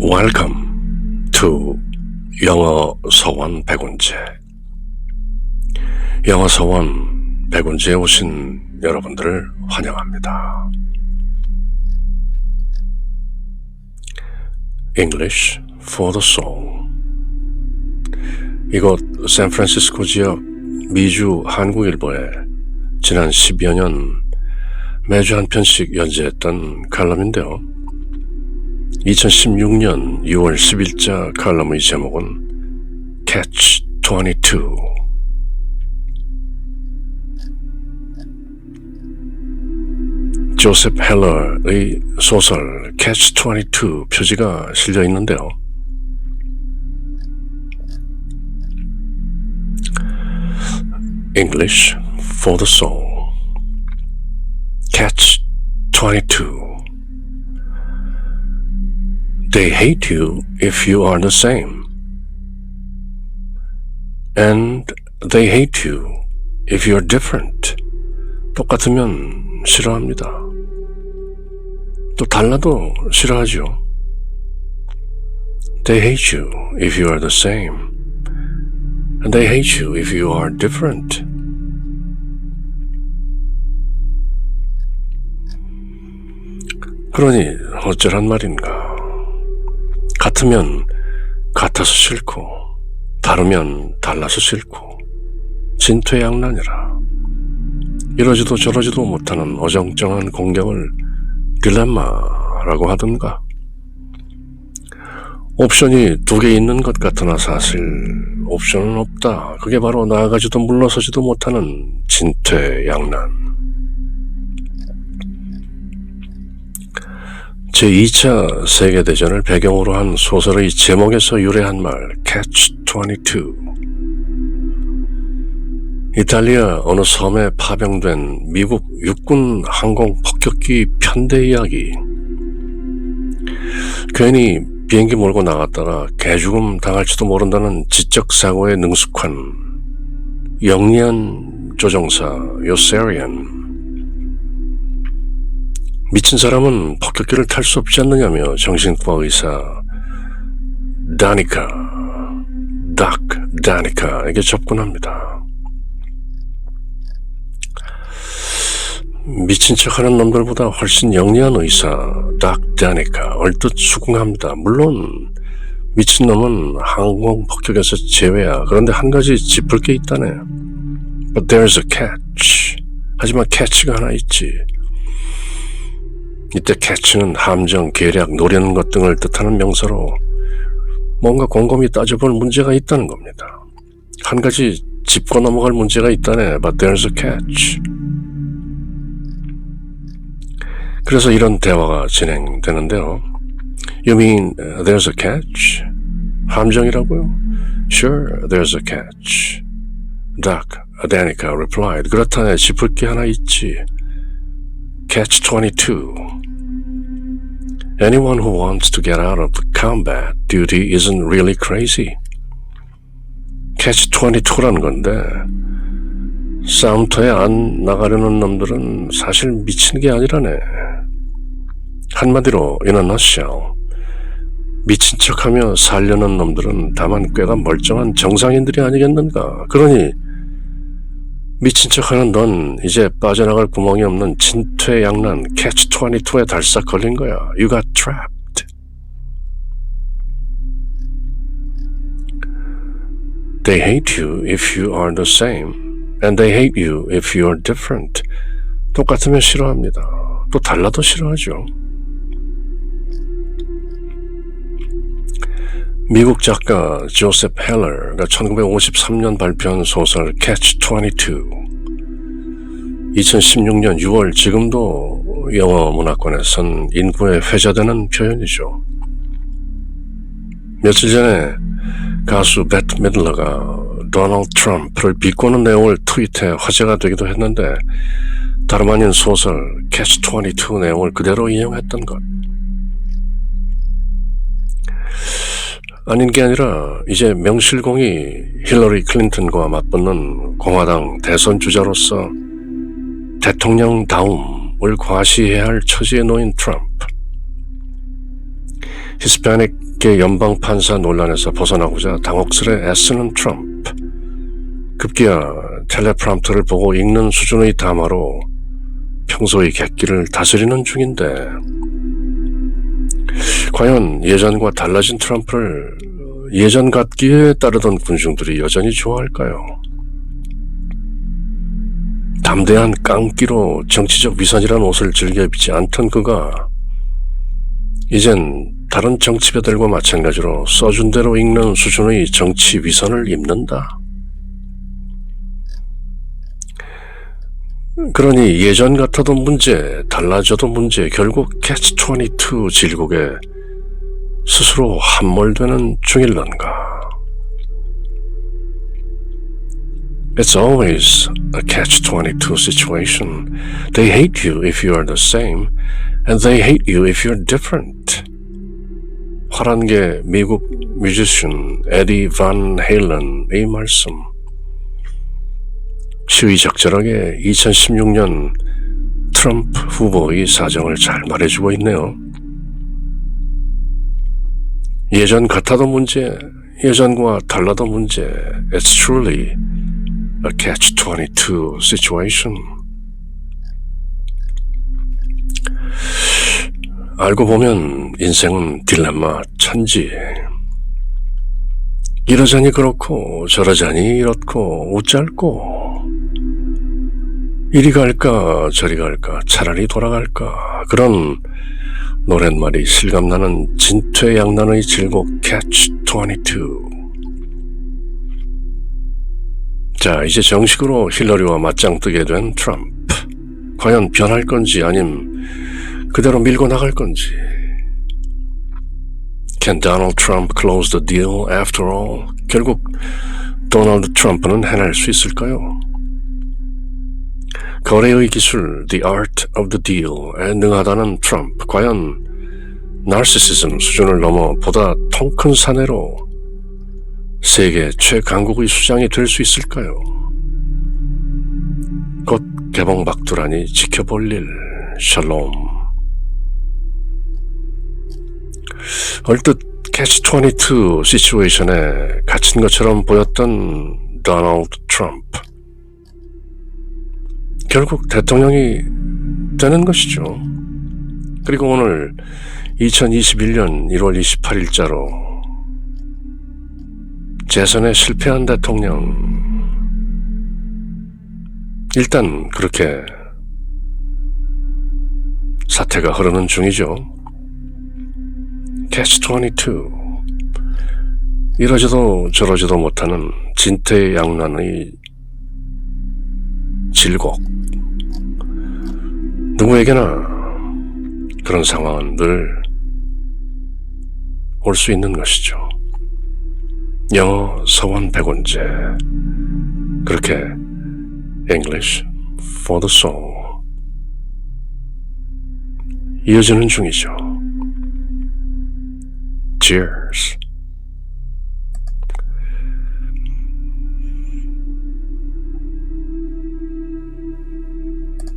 Welcome to 영어 서원 백운제. 영어 서원 백운제에 오신 여러분들을 환영합니다. English for the Soul. 이곳 샌프란시스코 지역 미주 한국일보에 지난 10여 년 매주 한 편씩 연재했던 칼럼인데요. 2016년 6월 10일자 칼럼의 제목은 Catch 22 조셉 헬러의 소설 Catch 22 표지가 실려 있는데요. English for the Soul Catch 22 They hate you if you are the same. And they hate you if you're different. 똑같으면 싫어합니다. 또 달라도 싫어하죠. They hate you if you are the same. And they hate you if you are different. 그러니 어쩌란 말인가. 같으면 같아서 싫고, 다르면 달라서 싫고, 진퇴양난이라. 이러지도 저러지도 못하는 어정쩡한 공경을 딜레마라고 하던가. 옵션이 두 개 있는 것 같으나 사실 옵션은 없다. 그게 바로 나아가지도 물러서지도 못하는 진퇴양난. 제2차 세계대전을 배경으로 한 소설의 제목에서 유래한 말 Catch 22 이탈리아 어느 섬에 파병된 미국 육군 항공 폭격기 편대 이야기. 괜히 비행기 몰고 나갔다가 개죽음 당할지도 모른다는 지적 사고에 능숙한 영리한 조종사 요세리안 미친 사람은 폭격기를 탈 수 없지 않느냐며 정신과 의사 다니카, 닥 다니카에게 접근합니다. 미친 척하는 놈들보다 훨씬 영리한 의사 닥 다니카 얼뜻 수긍합니다. 물론 미친 놈은 항공 폭격에서 제외야. 그런데 한 가지 짚을 게 있다네. But there's a catch. 하지만 캐치가 하나 있지. 이때 캐치는 함정, 계략, 노리는 것 등을 뜻하는 명사로 뭔가 곰곰이 따져볼 문제가 있다는 겁니다. 한 가지 짚고 넘어갈 문제가 있다네. But there's a catch. 그래서 이런 대화가 진행되는데요. You mean uh, there's a catch? 함정이라고요? Sure, there's a catch. Doc, Danica replied. 그렇다네. 짚을 게 하나 있지. Catch 22. Anyone who wants to get out of the combat duty isn't really crazy. Catch 22라는 건데, 싸움터에 안 나가려는 놈들은 사실 미친 게 아니라네. 한마디로, in a nutshell, 미친 척하며 살려는 놈들은 다만 꽤가 멀쩡한 정상인들이 아니겠는가. 그러니, 미친 척하는 넌 이제 빠져나갈 구멍이 없는 진퇴양난 캐치 22에 달싹 걸린 거야. You got trapped. They hate you if you are the same, and they hate you if you are different. 똑같으면 싫어합니다. 또 달라도 싫어하죠. 미국 작가 조셉 헬러가 1953년 발표한 소설 Catch 22 2016년 6월 지금도 영어 문학관에선 인구에 회자되는 표현이죠. 며칠 전에 가수 배트 미들러가 도널드 트럼프를 비꼬는 내용을 트윗해 화제가 되기도 했는데 다름 아닌 소설 Catch 22 내용을 그대로 인용했던 것. 아닌 게 아니라 이제 명실공히 힐러리 클린턴과 맞붙는 공화당 대선 주자로서 대통령다움을 과시해야 할 처지에 놓인 트럼프. 히스패닉계 연방 판사 논란에서 벗어나고자 당혹스레 애쓰는 트럼프. 급기야 텔레프람프를 보고 읽는 수준의 담화로 평소의 객기를 다스리는 중인데 과연 예전과 달라진 트럼프를 예전 같기에 따르던 군중들이 여전히 좋아할까요? 담대한 깡기로 정치적 위선이란 옷을 즐겨 입지 않던 그가 이젠 다른 정치배들과 마찬가지로 써준 대로 읽는 수준의 정치 위선을 입는다. 그러니 예전 같아도 문제, 달라져도 문제, 결국 캐치22 질곡에 스스로 함몰되는 중일런가. It's always a catch-22 situation. They hate you if you are the same, and they hate you if you're different. 화란계 미국 뮤지션 에디 반 헤일런의 말씀. 시의적절하게 2016년 트럼프 후보의 사정을 잘 말해주고 있네요. 예전 같아도 문제, 예전과 달라도 문제. It's truly a catch-22 situation. 알고 보면 인생은 딜레마 천지. 이러자니 그렇고 저러자니 이렇고 웃잘고 이리 갈까 저리 갈까 차라리 돌아갈까 그런 노랫말이 실감나는 진퇴양난의 질곡 캐치 22 자, 이제 정식으로 힐러리와 맞짱 뜨게 된 트럼프. 과연 변할 건지 아님 그대로 밀고 나갈 건지. Can Donald Trump close the deal after all? 결국 도널드 트럼프는 해낼 수 있을까요? 거래의 기술, the art of the deal에 능하다는 트럼프. 과연 나르시시즘 수준을 넘어 보다 통 큰 사내로 세계 최강국의 수장이 될 수 있을까요? 곧 개봉박두라니 지켜볼 일, 샬롬. 얼뜻 캐치22 시츄에이션에 갇힌 것처럼 보였던 도널드 트럼프. 결국 대통령이 되는 것이죠. 그리고 오늘 2021년 1월 28일자로 재선에 실패한 대통령 일단 그렇게 사태가 흐르는 중이죠. 캐치 22 이러지도 저러지도 못하는 진퇴양난의 질곡 누구에게나 그런 상황은 늘 올 수 있는 것이죠. 영어 서원 백원제 그렇게 English for the soul 이어지는 중이죠. Cheers.